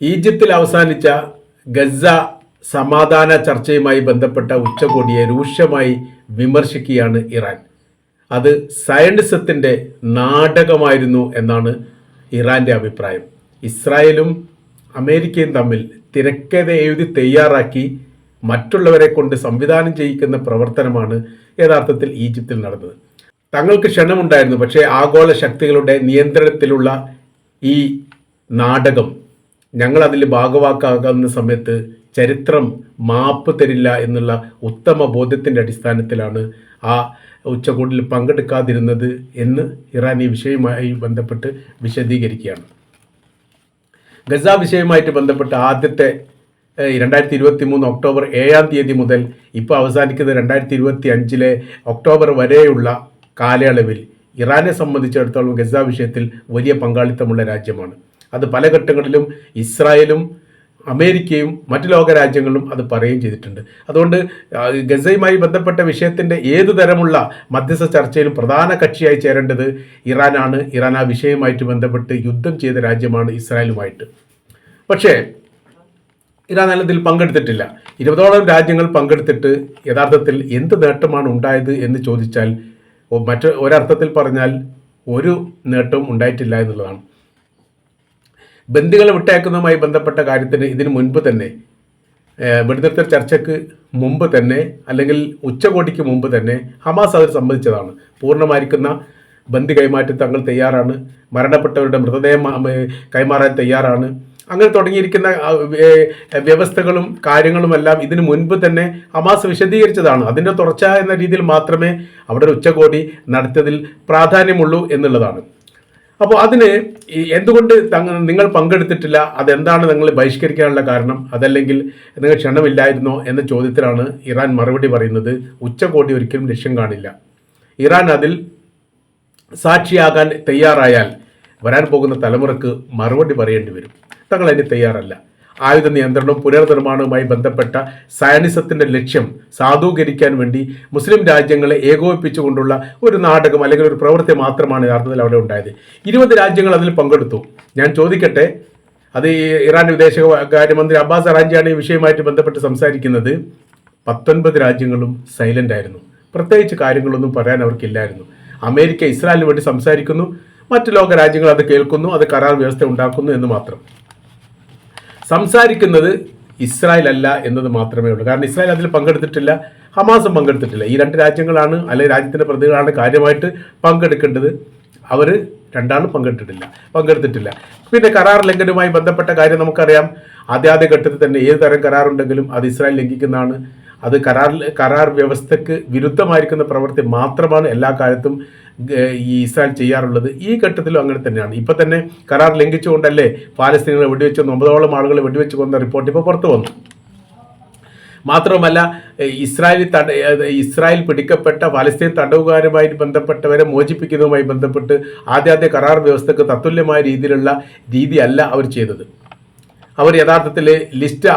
ഈജിപ്തിൽ അവസാനിച്ച ഗസ സമാധാന ചർച്ചയുമായി ബന്ധപ്പെട്ട ഉച്ചകോടിയെ രൂക്ഷമായി വിമർശിക്കുകയാണ് ഇറാൻ. അത് സയൻസത്തിന്റെ നാടകമായിരുന്നു എന്നാണ് ഇറാന്റെ അഭിപ്രായം. ഇസ്രായേലും അമേരിക്കയും തമ്മിൽ തിരക്കഥ എഴുതി തയ്യാറാക്കി മറ്റുള്ളവരെ കൊണ്ട് സംവിധാനം ചെയ്യിക്കുന്ന പ്രവർത്തനമാണ് യഥാർത്ഥത്തിൽ ഈജിപ്തിൽ നടന്നത്. തങ്ങൾക്ക് ക്ഷണമുണ്ടായിരുന്നു പക്ഷേ ആഗോള ശക്തികളുടെ നിയന്ത്രണത്തിലുള്ള ഈ നാടകം ഞങ്ങൾ അതിൽ ഭാഗവാക്കാകുന്ന സമയത്ത് ചരിത്രം മാപ്പ് തരില്ല എന്നുള്ള ഉത്തമ ബോധ്യത്തിന്റെ അടിസ്ഥാനത്തിലാണ് ആ ഉച്ചകോടിയിൽ പങ്കെടുക്കാതിരുന്നത് എന്ന് ഇറാൻ ഈ വിഷയവുമായി ബന്ധപ്പെട്ട് വിശദീകരിക്കുകയാണ്. ഗസ വിഷയവുമായിട്ട് ബന്ധപ്പെട്ട് ആദ്യത്തെ രണ്ടായിരത്തി ഇരുപത്തി മൂന്ന് ഒക്ടോബർ ഏഴാം തീയതി മുതൽ ഇപ്പോൾ അവസാനിക്കുന്ന രണ്ടായിരത്തി ഇരുപത്തി അഞ്ചിലെ ഒക്ടോബർ വരെയുള്ള കാലയളവിൽ ഇറാനെ സംബന്ധിച്ചിടത്തോളം ഗസ വിഷയത്തിൽ വലിയ പങ്കാളിത്തമുള്ള രാജ്യമാണ്. അത് പല ഘട്ടങ്ങളിലും ഇസ്രായേലും അമേരിക്കയും മറ്റു ലോക രാജ്യങ്ങളും അത് പറയുകയും ചെയ്തിട്ടുണ്ട്. അതുകൊണ്ട് ഗസയുമായി ബന്ധപ്പെട്ട വിഷയത്തിന്റെ ഏതു തരമുള്ള മധ്യസ്ഥ ചർച്ചയിലും പ്രധാന കക്ഷിയായി ചേരേണ്ടത് ഇറാനാണ്. ഇറാൻ ആ വിഷയവുമായിട്ട് ബന്ധപ്പെട്ട് യുദ്ധം ചെയ്ത രാജ്യമാണ് ഇസ്രായേലുമായിട്ട്. പക്ഷേ ഇറാൻ അതിൽ പങ്കെടുത്തിട്ടില്ല. ഇരുപതോളം രാജ്യങ്ങൾ പങ്കെടുത്തിട്ട് യഥാർത്ഥത്തിൽ എന്ത് നേട്ടമാണ് ഉണ്ടായത് എന്ന് ചോദിച്ചാൽ മറ്റൊരർത്ഥത്തിൽ പറഞ്ഞാൽ ഒരു നേട്ടവും ഉണ്ടായിട്ടില്ല എന്നുള്ളതാണ്. ബന്ദികളെ വിട്ടയക്കുന്നതുമായി ബന്ധപ്പെട്ട കാര്യത്തിന് ഇതിനു മുൻപ് തന്നെ വെടിനിർത്തൽ ചർച്ചയ്ക്ക് മുമ്പ് തന്നെ അല്ലെങ്കിൽ ഉച്ചകോടിക്ക് മുമ്പ് തന്നെ ഹമാസ് അതിൽ സംബന്ധിച്ചതാണ് പൂർണമായിരിക്കുന്ന ബന്ദി കൈമാറ്റം തങ്ങൾ തയ്യാറാണ്. മരണപ്പെട്ടവരുടെ മൃതദേഹം കൈമാറാൻ തയ്യാറാണ്. അങ്ങനെ തുടങ്ങിയിരിക്കുന്ന വ്യവസ്ഥകളും കാര്യങ്ങളുമെല്ലാം ഇതിനു മുൻപ് തന്നെ ഹമാസ് വിശദീകരിച്ചതാണ്. അതിന്റെ തുടർച്ച എന്ന രീതിയിൽ മാത്രമേ അവിടെ ഒരു ഉച്ചകോടി നടത്തിയതിൽ പ്രാധാന്യമുള്ളൂ എന്നുള്ളതാണ്. അപ്പോൾ അതിന് എന്തുകൊണ്ട് തങ്ങ നിങ്ങൾ പങ്കെടുത്തിട്ടില്ല? അതെന്താണ് നിങ്ങൾ ബഹിഷ്കരിക്കാനുള്ള കാരണം? അതല്ലെങ്കിൽ നിങ്ങൾ ക്ഷണമില്ലായിരുന്നോ എന്ന ചോദ്യത്തിലാണ് ഇറാൻ മറുപടി പറയുന്നത്. ഉച്ചകോടി ഒരിക്കലും ലക്ഷ്യം കാണില്ല. ഇറാൻ അതിൽ സാക്ഷിയാകാൻ തയ്യാറായാൽ വരാൻ പോകുന്ന തലമുറയ്ക്ക് മറുപടി പറയേണ്ടി വരും. തങ്ങൾ അതിന് തയ്യാറല്ല. ആയുധ നിയന്ത്രണവും പുനർനിർമ്മാണവുമായി ബന്ധപ്പെട്ട സയനിസത്തിന്റെ ലക്ഷ്യം സാധൂകരിക്കാൻ വേണ്ടി മുസ്ലിം രാജ്യങ്ങളെ ഏകോപിപ്പിച്ചുകൊണ്ടുള്ള ഒരു നാടകം അല്ലെങ്കിൽ ഒരു പ്രവൃത്തി മാത്രമാണ് യഥാർത്ഥത്തിൽ അവിടെ ഉണ്ടായത്. ഇരുപത് രാജ്യങ്ങൾ അതിൽ പങ്കെടുത്തു. ഞാൻ ചോദിക്കട്ടെ അത് ഈ ഇറാൻ വിദേശകാര്യമന്ത്രി അബ്ബാസ് അറാഞ്ചിയാണ് ഈ വിഷയവുമായിട്ട് ബന്ധപ്പെട്ട് സംസാരിക്കുന്നത്. പത്തൊൻപത് രാജ്യങ്ങളും സൈലന്റ് ആയിരുന്നു. പ്രത്യേകിച്ച് കാര്യങ്ങളൊന്നും പറയാൻ അവർക്കില്ലായിരുന്നു. അമേരിക്ക ഇസ്രായേലിന് വേണ്ടി സംസാരിക്കുന്നു. മറ്റു ലോക രാജ്യങ്ങൾ അത് കേൾക്കുന്നു അത് കരാർ വ്യവസ്ഥ ഉണ്ടാക്കുന്നു എന്ന് മാത്രം. സംസാരിക്കുന്നത് ഇസ്രായേൽ അല്ല എന്നത് മാത്രമേ ഉള്ളൂ. കാരണം ഇസ്രായേൽ അതിൽ പങ്കെടുത്തിട്ടില്ല ഹമാസും പങ്കെടുത്തിട്ടില്ല. ഈ രണ്ട് രാജ്യങ്ങളാണ് അല്ലെങ്കിൽ രാജ്യത്തിന്റെ പ്രതികളാണ് കാര്യമായിട്ട് പങ്കെടുക്കേണ്ടത്. അവർ രണ്ടാളും പങ്കെടുത്തിട്ടില്ല പങ്കെടുത്തിട്ടില്ല. പിന്നെ കരാർ ലംഘനവുമായി ബന്ധപ്പെട്ട കാര്യം നമുക്കറിയാം. ആദ്യാദ്യ ഘട്ടത്തിൽ തന്നെ ഏത് തരം കരാറുണ്ടെങ്കിലും അത് ഇസ്രായേൽ ലംഘിക്കുന്നതാണ്. അത് കരാർ കരാർ വ്യവസ്ഥയ്ക്ക് വിരുദ്ധമായിരിക്കുന്ന പ്രവൃത്തി മാത്രമാണ് എല്ലാ കാലത്തും ഈ ഇസ്രായേൽ ചെയ്യാറുള്ളത് ഈ ഘട്ടത്തിലും അങ്ങനെ തന്നെയാണ്. ഇപ്പൊ തന്നെ കരാർ ലംഘിച്ചുകൊണ്ടല്ലേ പാലസ്തീനുകളെ വെടിവെച്ച് ഒമ്പതോളം ആളുകളെ വെടിവെച്ച് കൊന്ന റിപ്പോർട്ട് ഇപ്പോൾ പുറത്തു വന്നു. മാത്രമല്ല ഏഹ്, ഇസ്രായേൽ തട ഇസ്രായേൽ പിടിക്കപ്പെട്ട പാലസ്തീൻ തടവുകാരുമായി ബന്ധപ്പെട്ടവരെ മോചിപ്പിക്കുന്നതുമായി ബന്ധപ്പെട്ട് ആദ്യാദ്യ കരാർ വ്യവസ്ഥക്ക് തത്തുല്യമായ രീതിയിലുള്ള രീതിയല്ല അവർ ചെയ്തത്. അവർ യഥാർത്ഥത്തിൽ ലിസ്റ്റ്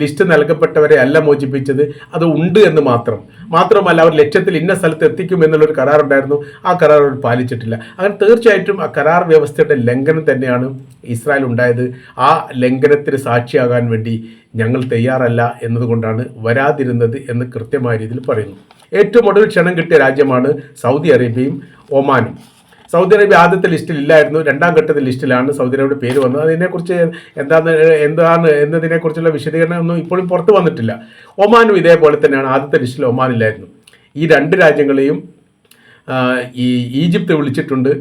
ലിസ്റ്റ് നൽകപ്പെട്ടവരെ അല്ല മോചിപ്പിച്ചത്. അത് ഉണ്ട് എന്ന് മാത്രം. മാത്രമല്ല അവർ ലക്ഷ്യത്തിൽ ഇന്ന സ്ഥലത്ത് എത്തിക്കും എന്നുള്ളൊരു കരാർ ഉണ്ടായിരുന്നു ആ കരാർ അവർ പാലിച്ചിട്ടില്ല. അങ്ങനെ തീർച്ചയായിട്ടും ആ കരാർ വ്യവസ്ഥയുടെ ലംഘനം തന്നെയാണ് ഇസ്രായേൽ ഉണ്ടായത്. ആ ലംഘനത്തിന് സാക്ഷിയാകാൻ വേണ്ടി ഞങ്ങൾ തയ്യാറല്ല എന്നതുകൊണ്ടാണ് വരാതിരുന്നത് എന്ന് കൃത്യമായ രീതിയിൽ പറയുന്നു. ഏറ്റവും ഒടുവിൽ ക്ഷണം കിട്ടിയ രാജ്യമാണ് സൗദി അറേബ്യയും ഒമാനും. സൗദി അറേബ്യ ആദ്യത്തെ ലിസ്റ്റിൽ ഇല്ലായിരുന്നു രണ്ടാം ഘട്ടത്തിൽ ലിസ്റ്റിലാണ് സൗദി അറേബ്യയുടെ പേര് വന്നത്. അതിനെക്കുറിച്ച് എന്താണ് എന്താണ് എന്നതിനെക്കുറിച്ചുള്ള വിശദീകരണം ഒന്നും ഇപ്പോഴും പുറത്തു വന്നിട്ടില്ല. ഒമാനും ഇതേപോലെ തന്നെയാണ് ആദ്യത്തെ ലിസ്റ്റിൽ ഒമാൻ ഇല്ലായിരുന്നു ഈ രണ്ട് രാജ്യങ്ങളെയും ഈ ഈജിപ്ത് വിളിച്ചിട്ടുണ്ട്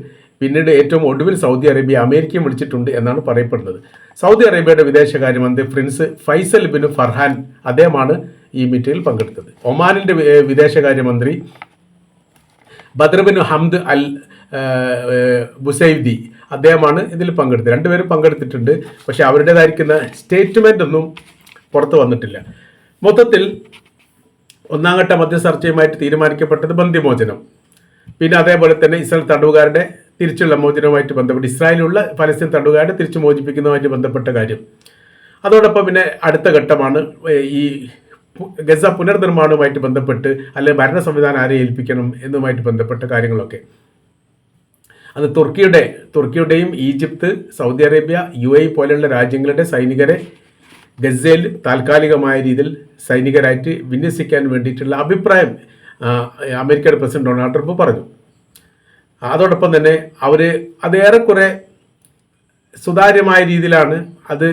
പിന്നീട് ഏറ്റവും ഒടുവിൽ സൗദി അറേബ്യ അമേരിക്കയും വിളിച്ചിട്ടുണ്ട് എന്നാണ് പറയപ്പെടുന്നത്. സൗദി അറേബ്യയുടെ വിദേശകാര്യമന്ത്രി പ്രിൻസ് ഫൈസൽ ബിൻ ഫർഹാൻ അദ്ദേഹമാണ് ഈ മീറ്റിംഗിൽ പങ്കെടുത്തത്. ഒമാനിന്റെ വിദേശകാര്യമന്ത്രി ബദ്രബിൻ ഹംദ് അൽ ബുസൈദി അദ്ദേഹമാണ് ഇതിൽ പങ്കെടുത്തത്. രണ്ടുപേരും പങ്കെടുത്തിട്ടുണ്ട്. പക്ഷേ അവരുടേതായിരിക്കുന്ന സ്റ്റേറ്റ്മെന്റ് ഒന്നും പുറത്തു വന്നിട്ടില്ല. മൊത്തത്തിൽ ഒന്നാം ഘട്ട മധ്യചർച്ചയുമായിട്ട് തീരുമാനിക്കപ്പെട്ടത് ബന്ധിമോചനം പിന്നെ അതേപോലെ തന്നെ ഇസ്രായേൽ തടവുകാരുടെ തിരിച്ചുള്ള മോചനവുമായിട്ട് ബന്ധപ്പെട്ട് ഇസ്രായേലുള്ള പലസ്തീൻ തടവുകാരുടെ തിരിച്ചു മോചിപ്പിക്കുന്നതുമായിട്ട് ബന്ധപ്പെട്ട കാര്യം. അതോടൊപ്പം പിന്നെ അടുത്ത ഘട്ടമാണ് ഈ ഗസ പുനർനിർമ്മാണവുമായിട്ട് ബന്ധപ്പെട്ട് അല്ലെങ്കിൽ ഭരണ സംവിധാനം ആരെ ഏൽപ്പിക്കണം എന്നുമായിട്ട് ബന്ധപ്പെട്ട കാര്യങ്ങളൊക്കെ. അത് തുർക്കിയുടെ തുർക്കിയുടെയും Egypt Saudi Arabia U A പോലെയുള്ള രാജ്യങ്ങളുടെ സൈനികരെ ഗസയിൽ താൽക്കാലികമായ രീതിയിൽ സൈനികരായിട്ട് വിന്യസിക്കാൻ വേണ്ടിയിട്ടുള്ള അഭിപ്രായം അമേരിക്കയുടെ പ്രസിഡന്റ് ഡൊണാൾഡ് ട്രംപ് പറഞ്ഞു. അതോടൊപ്പം തന്നെ അവർ അത് ഏറെക്കുറെ സുതാര്യമായ രീതിയിലാണ് അത്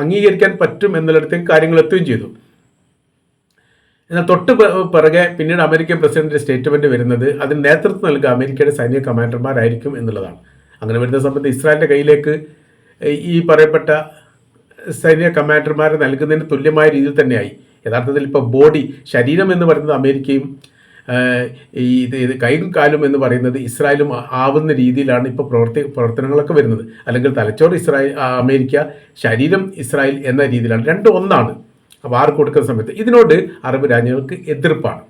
അംഗീകരിക്കാൻ പറ്റും എന്നുള്ളിടത്തേക്ക് കാര്യങ്ങൾ എത്തുകയും ചെയ്തു. എന്നാൽ തൊട്ട് പിറകെ പിന്നീട് അമേരിക്കൻ പ്രസിഡന്റിന്റെ സ്റ്റേറ്റ്മെന്റ് വരുന്നത് അതിന് നേതൃത്വം നൽകുക അമേരിക്കയുടെ സൈനിക കമാൻഡർമാരായിരിക്കും എന്നുള്ളതാണ്. അങ്ങനെ വരുന്ന സമയത്ത് ഇസ്രായേലിന്റെ കയ്യിലേക്ക് ഈ പറയപ്പെട്ട സൈനിക കമാൻഡർമാരെ നൽകുന്നതിന് തുല്യമായ രീതിയിൽ തന്നെയായി. യഥാർത്ഥത്തിൽ ഇപ്പോൾ ബോഡി ശരീരം എന്ന് പറയുന്നത് അമേരിക്കയും ഈ ഇത് കൈയും കാലും എന്ന് പറയുന്നത് ഇസ്രായേലും ആവുന്ന രീതിയിലാണ് ഇപ്പോൾ പ്രവർത്തി പ്രവർത്തനങ്ങളൊക്കെ വരുന്നത്. അല്ലെങ്കിൽ തലച്ചോറ് ഇസ്രായേൽ അമേരിക്ക ശരീരം ഇസ്രായേൽ എന്ന രീതിയിലാണ്. രണ്ടും ഒന്നാണ്. ആർക്ക് കൊടുക്കുന്ന സമയത്ത് ഇതിനോട് അറബ് രാജ്യങ്ങൾക്ക് എതിർപ്പാണ്.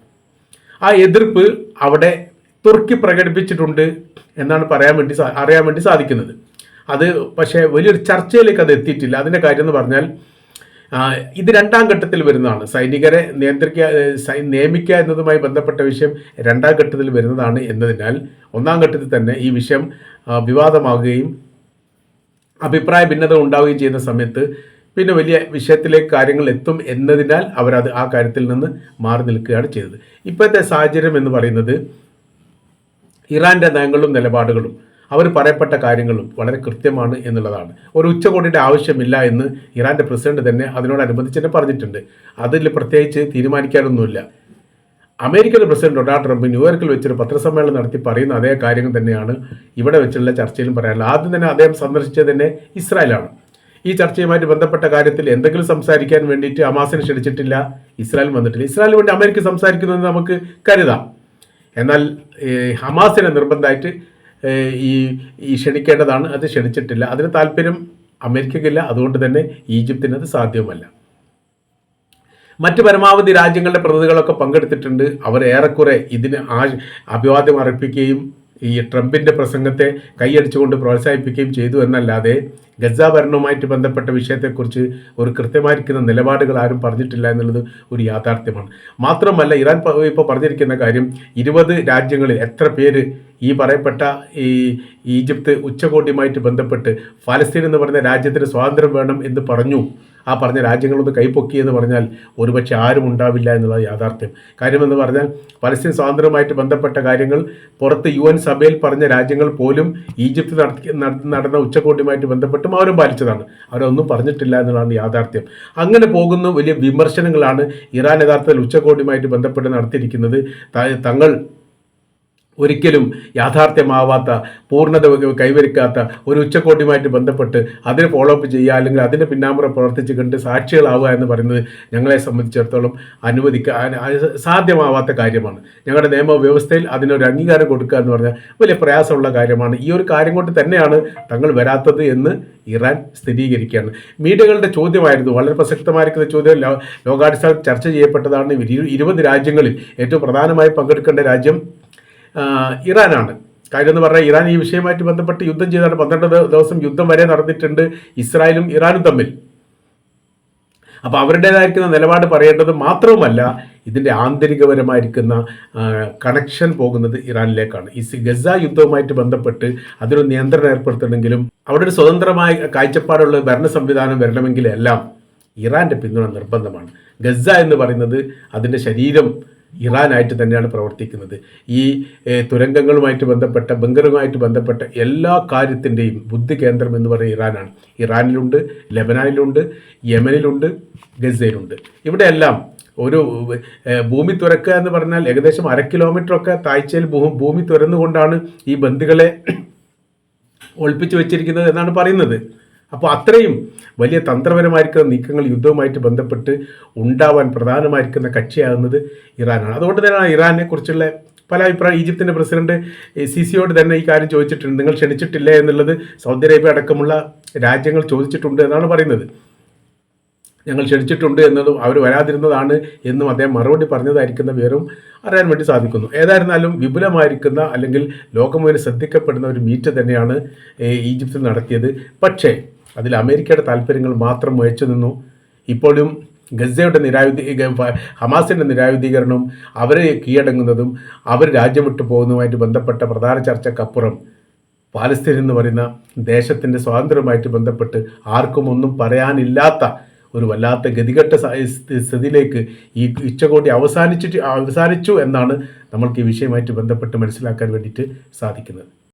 ആ എതിർപ്പ് അവിടെ തുർക്കി പ്രകടിപ്പിച്ചിട്ടുണ്ട് എന്നാണ് പറയാൻ വേണ്ടി അറിയാൻ വേണ്ടി സാധിക്കുന്നത്. അത് പക്ഷേ വലിയൊരു ചർച്ചയിലേക്ക് അത് എത്തിയിട്ടില്ല. അതിന്റെ കാര്യം എന്ന് പറഞ്ഞാൽ ഇത് രണ്ടാം ഘട്ടത്തിൽ വരുന്നതാണ്. സൈനികരെ നിയന്ത്രിക്കുക നിയമിക്കുക എന്നതുമായി ബന്ധപ്പെട്ട വിഷയം രണ്ടാം ഘട്ടത്തിൽ വരുന്നതാണ് എന്നതിനാൽ ഒന്നാം ഘട്ടത്തിൽ തന്നെ ഈ വിഷയം വിവാദമാകുകയും അഭിപ്രായ ഭിന്നത ഉണ്ടാവുകയും ചെയ്യുന്ന സമയത്ത് പിന്നെ വലിയ വിഷയത്തിലേക്ക് കാര്യങ്ങൾ എത്തും എന്നതിനാൽ അവരത് ആ കാര്യത്തിൽ നിന്ന് മാറി നിൽക്കുകയാണ് ചെയ്തത്. ഇപ്പോഴത്തെ സാഹചര്യം എന്ന് പറയുന്നത് ഇറാന്റെ നയങ്ങളും നിലപാടുകളും അവർ പറയപ്പെട്ട കാര്യങ്ങളും വളരെ കൃത്യമാണ് എന്നുള്ളതാണ്. ഒരു ഉച്ചകോടിയുടെ ആവശ്യമില്ല എന്ന് ഇറാന്റെ പ്രസിഡന്റ് തന്നെ അതിനോടനുബന്ധിച്ച് തന്നെ പറഞ്ഞിട്ടുണ്ട്. അതിൽ പ്രത്യേകിച്ച് തീരുമാനിക്കാനൊന്നുമില്ല. അമേരിക്കൻ പ്രസിഡന്റ് ഡൊണാൾഡ് ട്രംപ് ന്യൂയോർക്കിൽ വെച്ചൊരു പത്രസമ്മേളനം നടത്തി പറയുന്ന അതേ കാര്യങ്ങൾ തന്നെയാണ് ഇവിടെ വെച്ചുള്ള ചർച്ചയിലും പറയാനുള്ളത്. ആദ്യം തന്നെ അദ്ദേഹം സന്ദർശിച്ചത് തന്നെ ഇസ്രായേലാണ്. ഈ ചർച്ചയുമായിട്ട് ബന്ധപ്പെട്ട കാര്യത്തിൽ എന്തെങ്കിലും സംസാരിക്കാൻ വേണ്ടിയിട്ട് ഹമാസിനെ ക്ഷണിച്ചിട്ടില്ല. ഇസ്രായേൽ വന്നിട്ടില്ല. ഇസ്രായേലിന് വേണ്ടി അമേരിക്ക സംസാരിക്കുന്നത് നമുക്ക് കരുതാം. എന്നാൽ ഹമാസിനെ നിർബന്ധമായിട്ട് ഈ ഈ ക്ഷണിക്കേണ്ടതാണ്. അത് ക്ഷണിച്ചിട്ടില്ല. അതിന് താല്പര്യം അമേരിക്കയ്ക്കില്ല. അതുകൊണ്ട് തന്നെ ഈജിപ്തിന് അത് സാധ്യവുമല്ല മറ്റ് പരമാവധി രാജ്യങ്ങളുടെ പ്രതിനിധികളൊക്കെ പങ്കെടുത്തിട്ടുണ്ട്. അവർ ഏറെക്കുറെ ഇതിന് ആ അഭിവാദ്യം അർപ്പിക്കുകയും ഈ ട്രംപിന്റെ പ്രസംഗത്തെ കൈയടിച്ചുകൊണ്ട് പ്രോത്സാഹിപ്പിക്കുകയും ചെയ്തു എന്നല്ലാതെ ഗസ ഭരണവുമായിട്ട് ബന്ധപ്പെട്ട വിഷയത്തെക്കുറിച്ച് ഒരു കൃത്യമായിരിക്കുന്ന നിലപാടുകൾ ആരും പറഞ്ഞിട്ടില്ല എന്നുള്ളത് ഒരു യാഥാർത്ഥ്യമാണ്. മാത്രമല്ല ഇറാൻ ഇപ്പോൾ പറഞ്ഞിരിക്കുന്ന കാര്യം ഇരുപത് രാജ്യങ്ങളിൽ എത്ര പേര് ഈ പറയപ്പെട്ട ഈ ഈജിപ്ത് ഉച്ചകോടിയുമായിട്ട് ബന്ധപ്പെട്ട് ഫലസ്തീൻ എന്ന് പറയുന്ന രാജ്യത്തിന് സ്വാതന്ത്ര്യം വേണം എന്ന് പറഞ്ഞു. ആ പറഞ്ഞ രാജ്യങ്ങളൊന്ന് കൈപ്പൊക്കിയെന്ന് പറഞ്ഞാൽ ഒരുപക്ഷെ ആരും ഉണ്ടാവില്ല എന്നുള്ളത് യാഥാർത്ഥ്യം. കാര്യമെന്ന് പറഞ്ഞാൽ പലസ്തീൻ സ്വാതന്ത്ര്യവുമായിട്ട് ബന്ധപ്പെട്ട കാര്യങ്ങൾ പുറത്ത് യു എൻ സഭയിൽ പറഞ്ഞ രാജ്യങ്ങൾ പോലും ഈജിപ്ത് നടന്ന ഉച്ചകോടിയുമായിട്ട് ബന്ധപ്പെട്ടും അവരും പാലിച്ചതാണ്. അവരൊന്നും പറഞ്ഞിട്ടില്ല എന്നുള്ളതാണ് യാഥാർത്ഥ്യം. അങ്ങനെ പോകുന്ന വലിയ വിമർശനങ്ങളാണ് ഇറാൻ യഥാർത്ഥത്തിൽ ഉച്ചകോടിയുമായിട്ട് ബന്ധപ്പെട്ട് നടത്തിയിരിക്കുന്നത്. തങ്ങൾ ഒരിക്കലും യാഥാർത്ഥ്യമാവാത്ത പൂർണത കൈവരിക്കാത്ത ഒരു ഉച്ചകോടിയുമായിട്ട് ബന്ധപ്പെട്ട് അതിനെ ഫോളോ അപ്പ് ചെയ്യുക അല്ലെങ്കിൽ അതിന്റെ പിന്നാമ്പുറം പ്രവർത്തിച്ച് കണ്ട് സാക്ഷികളാവുക എന്ന് പറയുന്നത് ഞങ്ങളെ സംബന്ധിച്ചിടത്തോളം അനുവദിക്കാൻ സാധ്യമാവാത്ത കാര്യമാണ്. ഞങ്ങളുടെ നിയമവ്യവസ്ഥയിൽ അതിനൊരു അംഗീകാരം കൊടുക്കുക എന്ന് പറഞ്ഞാൽ വലിയ പ്രയാസമുള്ള കാര്യമാണ്. ഈ ഒരു കാര്യം കൊണ്ട് തന്നെയാണ് തങ്ങൾ വരാത്തത് എന്ന് ഇറാൻ സ്ഥിരീകരിക്കുകയാണ്. മീഡിയകളുടെ ചോദ്യമായിരുന്നു വളരെ പ്രസക്തമായിരിക്കുന്ന ചോദ്യം ലോകാടിസ്ഥാനം ചർച്ച ചെയ്യപ്പെട്ടതാണ്. ഇരു- ഇരുപത് രാജ്യങ്ങളിൽ ഏറ്റവും പ്രധാനമായി പങ്കെടുക്കേണ്ട രാജ്യം ഇറാനാണ്. കാര്യം എന്ന് പറഞ്ഞാൽ ഇറാൻ ഈ വിഷയമായിട്ട് ബന്ധപ്പെട്ട് യുദ്ധം ചെയ്താണ് പന്ത്രണ്ട് ദിവസം യുദ്ധം വരെ നടന്നിട്ടുണ്ട് ഇസ്രായേലും ഇറാനും തമ്മിൽ. അപ്പോൾ അവരുടേതായിരിക്കുന്ന നിലപാട് പറയേണ്ടത് മാത്രവുമല്ല ഇതിന്റെ ആന്തരികപരമായിരിക്കുന്ന കണക്ഷൻ പോകുന്നത് ഇറാനിലേക്കാണ്. ഈ ഗസ യുദ്ധവുമായിട്ട് ബന്ധപ്പെട്ട് അതിനൊരു നിയന്ത്രണം ഏർപ്പെടുത്തണമെങ്കിലും അവിടെ ഒരു സ്വതന്ത്രമായ കാഴ്ചപ്പാടുള്ള ഭരണ സംവിധാനം വരണമെങ്കിലെല്ലാം ഇറാന്റെ പിന്തുണ നിർബന്ധമാണ്. ഗസ എന്ന് പറയുന്നത് അതിന്റെ ശരീരം ഇറാനായിട്ട് തന്നെയാണ് പ്രവർത്തിക്കുന്നത്. ഈ തുരങ്കങ്ങളുമായിട്ട് ബന്ധപ്പെട്ട ബംഗറുമായിട്ട് ബന്ധപ്പെട്ട എല്ലാ കാര്യത്തിന്റെയും ബുദ്ധി കേന്ദ്രം എന്ന് പറയുന്നത് ഇറാനാണ്. ഇറാനിലുണ്ട് ലെബനാനിലുണ്ട് യമനിലുണ്ട് ഗസയിലുണ്ട്. ഇവിടെയെല്ലാം ഒരു ഭൂമി തുറക്കുക എന്ന് പറഞ്ഞാൽ ഏകദേശം അര കിലോമീറ്ററൊക്കെ താഴ്ചയിൽ ഭൂമി തുറന്നുകൊണ്ടാണ് ഈ ബന്ദികളെ ഒളിപ്പിച്ചു വെച്ചിരിക്കുന്നത് എന്നാണ് പറയുന്നത്. അപ്പോൾ അത്രയും വലിയ തന്ത്രപരമായിരിക്കുന്ന നീക്കങ്ങൾ യുദ്ധവുമായിട്ട് ബന്ധപ്പെട്ട് ഉണ്ടാവാൻ പ്രധാനമായിരിക്കുന്ന കക്ഷിയാകുന്നത് ഇറാനാണ്. അതുകൊണ്ട് തന്നെയാണ് ഇറാനെ കുറിച്ചുള്ള പല അഭിപ്രായം. ഈജിപ്തിന്റെ പ്രസിഡന്റ് സി സിയോട് തന്നെ ഈ കാര്യം ചോദിച്ചിട്ടുണ്ട്. നിങ്ങൾ ക്ഷണിച്ചിട്ടില്ല എന്നുള്ളത് സൗദി അറേബ്യ അടക്കമുള്ള രാജ്യങ്ങൾ ചോദിച്ചിട്ടുണ്ട് എന്നാണ് പറയുന്നത്. ഞങ്ങൾ ക്ഷണിച്ചിട്ടുണ്ട് എന്നതും അവർ വരാതിരുന്നതാണ് എന്നും അദ്ദേഹം മറുപടി പറഞ്ഞതായിരിക്കുന്ന വിവരവും അറിയാൻ വേണ്ടി സാധിക്കുന്നു. ഏതായിരുന്നാലും വിപുലമായിരിക്കുന്ന അല്ലെങ്കിൽ ലോകം മുഴുവൻ ശ്രദ്ധിക്കപ്പെടുന്ന ഒരു മീറ്റ് തന്നെയാണ് ഈജിപ്തിൽ നടത്തിയത്. പക്ഷേ അതിൽ അമേരിക്കയുടെ താല്പര്യങ്ങൾ മാത്രം മുയച്ചു നിന്നു. ഇപ്പോഴും ഗസയുടെ നിരായുധീ ഹമാസിന്റെ നിരായുധീകരണവും അവരെ കീഴടങ്ങുന്നതും അവർ രാജ്യം വിട്ടു പോകുന്നതുമായിട്ട് ബന്ധപ്പെട്ട പ്രധാന ചർച്ചക്കപ്പുറം. പാലസ്തീൻ എന്ന് പറയുന്ന ദേശത്തിന്റെ സ്വാതന്ത്ര്യവുമായിട്ട് ബന്ധപ്പെട്ട് ആർക്കും ഒന്നും പറയാനില്ലാത്ത ഒരു വല്ലാത്ത ഗതികെട്ട സ്ഥിതിയിലേക്ക് ഈ ഉച്ചകോടി അവസാനിച്ചിട്ട് അവസാനിച്ചു എന്നാണ് നമ്മൾക്ക് ഈ വിഷയമായിട്ട് ബന്ധപ്പെട്ട് മനസ്സിലാക്കാൻ വേണ്ടിയിട്ട് സാധിക്കുന്നത്.